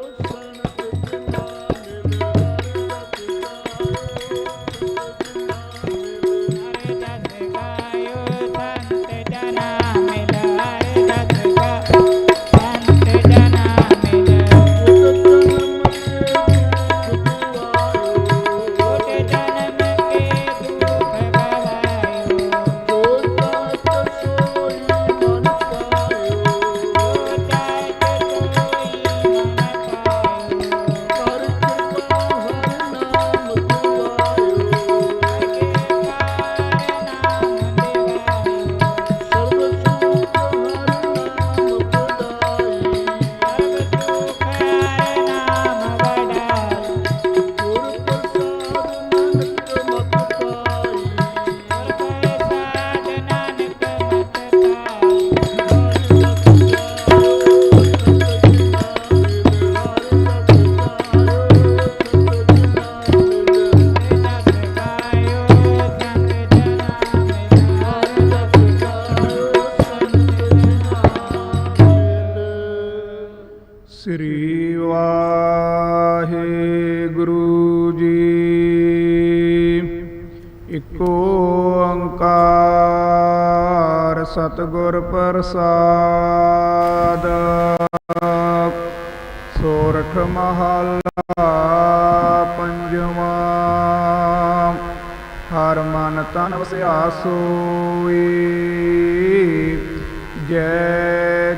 close. ਸ੍ਰੀ ਵਾਹਿਗੁਰੂ ਜੀ। ਇਕ ਓੰਕਾਰ ਸਤਿਗੁਰ ਪ੍ਰਸਾਦ। ਸੋਰਠ ਮਹਲਾ ਪੰਜਵਾਂ। ਹਰ ਮਨ ਤਨ ਵਸਿਆ ਸੋਈ ਜੈ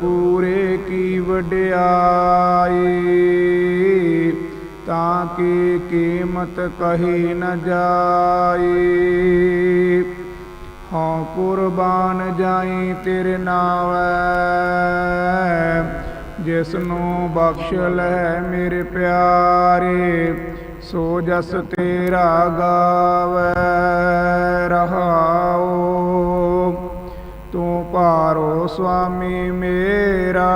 ਪੂਰੇ ਕੀ ਵਡਿਆਈ? ਤਾਂ ਕਿ ਕੀਮਤ ਕਹੀ ਨ ਜਾਈ। ਹਉ ਕੁਰਬਾਨ ਜਾਈ ਤੇਰੇ ਨਾਵੈ। ਜਿਸ ਨੂੰ ਬਖਸ਼ ਲੈ ਮੇਰੇ ਪਿਆਰੇ, ਸੋ ਜਸ ਤੇਰਾ ਗਾਵੈ। ਰਹਾਓ ਤੂੰ ਪਾਰੋ ਸੁਆਮੀ ਮੇਰਾ,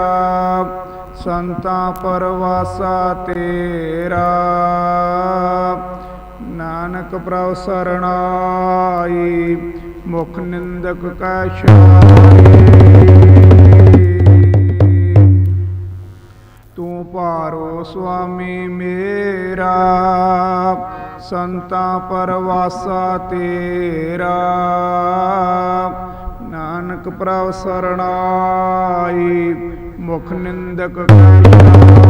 ਸੰਤਾਂ ਪਰਵਾਸਾ ਤੇਰਾ। ਨਾਨਕ ਪ੍ਰਭ ਸਰਣਾਈ, ਮੁਖ ਨਿੰਦਕ ਕੈ ਛਾਈ। ਤੂੰ ਪਾਰੋ ਸੁਆਮੀ ਮੇਰਾ, ਸੰਤਾਂ ਪਰਵਾਸਾ ਤੇਰਾ। ਨਾਨਕ ਪ੍ਰਭ ਸਰਣਾਈ ਮੁਖ ਨਿੰਦਕ ਕੈ